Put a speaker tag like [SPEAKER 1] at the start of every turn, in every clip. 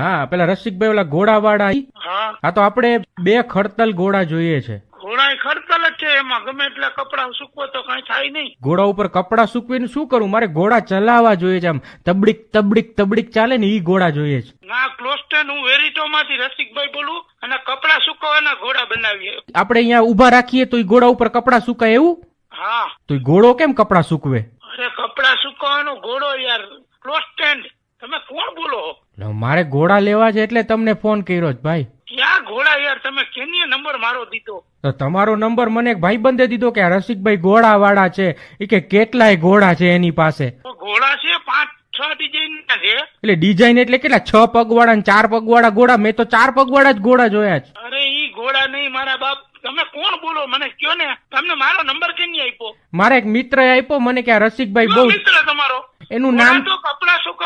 [SPEAKER 1] હા પેલા રસિકભાઈ ઓલા ઘોડાવાળા?
[SPEAKER 2] હા.
[SPEAKER 1] હા તો આપણે બે ખડતલ ઘોડા જોઈએ છે.
[SPEAKER 2] ઘોડા ખડતલ જ છે એમાં. ગમે એટલા કપડા સૂકવો તો કઈ થાય નહીં.
[SPEAKER 1] ઘોડા ઉપર કપડા સૂકવીને શું કરું? મારે ઘોડા ચલાવવા જોઈએ છે આમ. તબડીક તબડીક તબડીક ચાલે ને ઈ ઘોડા જોઈએ છે.
[SPEAKER 2] ના ક્લોસ્ટન હું વેરીટો માંથી રસિકભાઈ બોલું અને કપડા સુકવવાના ઘોડા બનાવીએ.
[SPEAKER 1] આપણે અહીંયા ઊભા રાખીએ તો ઈ ઘોડા ઉપર કપડા સુકાય એવું?
[SPEAKER 2] હા.
[SPEAKER 1] તો ઈ ઘોડો કેમ કપડા સૂકવે?
[SPEAKER 2] અરે કપડા સુકવવાનો ઘોડો યાર.
[SPEAKER 1] લો, મારે ઘોડા લેવા છે એટલે તમને ફોન કર્યો ભાઈ.
[SPEAKER 2] ક્યાં ઘોડા યાર તમે કેની નંબર મારો દીધો?
[SPEAKER 1] તો તમારો નંબર મને એક ભાઈબંધે દીધો કે રસિકભાઈ ઘોડા વાળા છે. એ કે કેટલાય ઘોડા છે એની પાસે.
[SPEAKER 2] ઘોડા છે પાંચ છ ડિઝાઇન છે.
[SPEAKER 1] એટલે ડિઝાઇન એટલે કેટલા? છ પગવાળા ને ચાર પગવાળા ઘોડા? મેં તો ચાર પગવાળા જ ઘોડા જોયા છે.
[SPEAKER 2] અરે ઈ ઘોડા નહીં મારા બાપ. તમે કોણ બોલો? મને કયો ને? તમને મારો નંબર કેની આપ્યો?
[SPEAKER 1] મારા એક મિત્ર આપ્યો મને કે રસિકભાઈ બહુ
[SPEAKER 2] મિત્ર તમારો?
[SPEAKER 1] એનું નામ
[SPEAKER 2] તો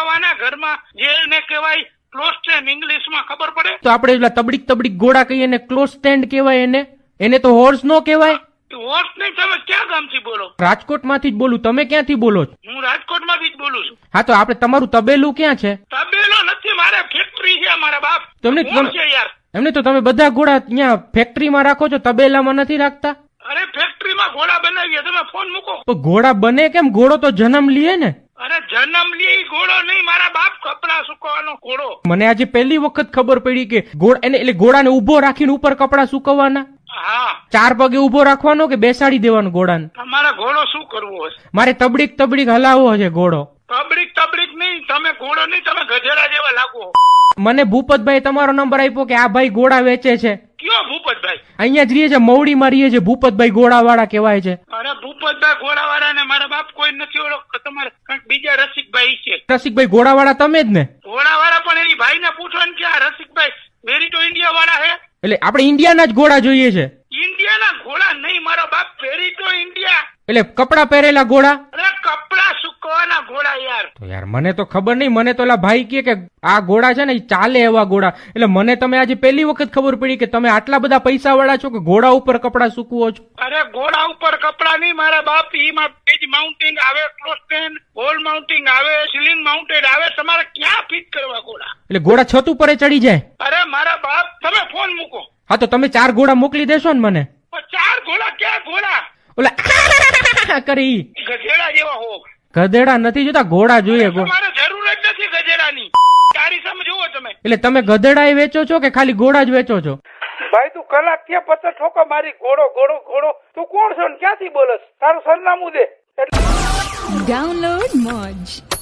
[SPEAKER 2] કપડા ઘરમાં જે એને કહેવાય ક્લોસ્ટેન ઇંગ્લિશમાં ખબર પડે?
[SPEAKER 1] તો આપણે તબડીક તબડીક ગોળા કહીએ ને ક્લોઝ સ્ટેન્ડ કહેવાય એને. એને તો હોર્સ નો કહેવાય.
[SPEAKER 2] હોર્સ નહીં તમે ક્યાં ગામથી બોલો?
[SPEAKER 1] રાજકોટમાંથી જ બોલું. તમે ક્યાંથી બોલો છો?
[SPEAKER 2] હું રાજકોટમાંથી જ બોલું છું.
[SPEAKER 1] હા તો આપણે તમારું તબેલું ક્યાં છે?
[SPEAKER 2] તબેલો નથી મારે ફેક્ટરી છે મારા બાપ.
[SPEAKER 1] તમને
[SPEAKER 2] છે યાર.
[SPEAKER 1] એમને તો તમે બધા ઘોડા ત્યાં ફેક્ટરીમાં રાખો છો તબેલામાં નથી રાખતા?
[SPEAKER 2] અરે ફેક્ટરીમાં ઘોડા બનાવીએ તમે ફોન મૂકો.
[SPEAKER 1] તો ઘોડા બને કેમ? ઘોડો તો જન્મ લીએ ને.
[SPEAKER 2] જન્મ લે ઘોડો નહીં મારા બાપ કપડા સુકવાનો ઘોડો.
[SPEAKER 1] મને આજે પહેલી વખત ખબર પડી કે ઘોડ એને એટલે ઘોડાને ઊભો રાખીને ઉપર કપડા સુકવવાના?
[SPEAKER 2] હા.
[SPEAKER 1] ચાર પગે ઊભો રાખવાનો કે બેસાડી દેવાનો ઘોડાને
[SPEAKER 2] તમારે ઘોડો શું કરવો હશે?
[SPEAKER 1] મારે તબડીક તબડીક હલાવવો છે ઘોડો.
[SPEAKER 2] તબડીક તબડીક નહીં તમે ઘોડો નહીં તમે ગધેડા જેવા લાગો
[SPEAKER 1] મને ભૂપતભાઈ તમારો નંબર આપ્યો કે આ ભાઈ ઘોડા વેચે છે.
[SPEAKER 2] કયો ભૂપતભાઈ?
[SPEAKER 1] અહીંયા જ રહીએ છે મવડીમાં રહીએ છે ભૂપતભાઈ ઘોડાવાળા કહેવાય છે.
[SPEAKER 2] અરે ભૂપતભાઈ ઘોડાવાળા ને મારા બાપ કોઈ નથી ઓળખતો તમારે કંઈક બીજા રસિકભાઈ છે.
[SPEAKER 1] રસિકભાઈ ઘોડાવાળા તમે જ ને?
[SPEAKER 2] ઘોડાવાળા પણ એની ભાઈને પૂછો ને કે આ રસિકભાઈ વેરી તો ઇન્ડિયા વાળા હે?
[SPEAKER 1] એટલે આપણે ઇન્ડિયાના જ ઘોડા જોઈએ છે.
[SPEAKER 2] ઇન્ડિયાના ઘોડા નહીં મારો બાપ ફેરી તો ઇન્ડિયા
[SPEAKER 1] એટલે કપડા પહેરેલા ઘોડા
[SPEAKER 2] અરે કપડા સુકવવાના ઘોડા યાર
[SPEAKER 1] મને તો ખબર નહીં મને તો એલા ભાઈ કહે કે આ ઘોડા છે ને ચાલે એવા ઘોડા એટલે મને તમે આજે પહેલી વખત ખબર પડી કે તમે આટલા બધા પૈસા વાળા છો કે ઘોડા ઉપર કપડા સૂકવો છો?
[SPEAKER 2] અરે ઘોડા ઉપર કપડા નહીં મારા બાપ એમાં પેજ માઉન્ટિંગ આવે ક્લોસ્ટેન હોલ માઉન્ટિંગ આવે સિલિંગ માઉન્ટેડ આવે તમારે ક્યાં ફિટ કરવા ઘોડા
[SPEAKER 1] એટલે ઘોડા છત ઉપર ચડી જાય?
[SPEAKER 2] અરે મારા બાપ તમે ફોન મૂકો.
[SPEAKER 1] હા તો તમે ચાર ઘોડા મોકલી દેશો ને મને.
[SPEAKER 2] ચાર ઘોડા ક્યાં ઘોડા
[SPEAKER 1] ઓલા કરી.
[SPEAKER 2] ગધેડા જેવા હો
[SPEAKER 1] ગધેડા નથી જોતા ઘોડા જોઈએ
[SPEAKER 2] તમારે જરૂર જ નથી ગધેડાની. તારી સામે જુઓ તમે.
[SPEAKER 1] એટલે તમે ગધેડા એ વેચો છો કે ખાલી ઘોડા જ વેચો છો?
[SPEAKER 2] ભાઈ તું કલાક ક્યાં પચાસ ઠોકો મારી ઘોડો ઘોડો ઘોડો. તું કોણ છો ને? ક્યાંથી બોલસ તારું સરનામું દે.
[SPEAKER 3] Download Moj.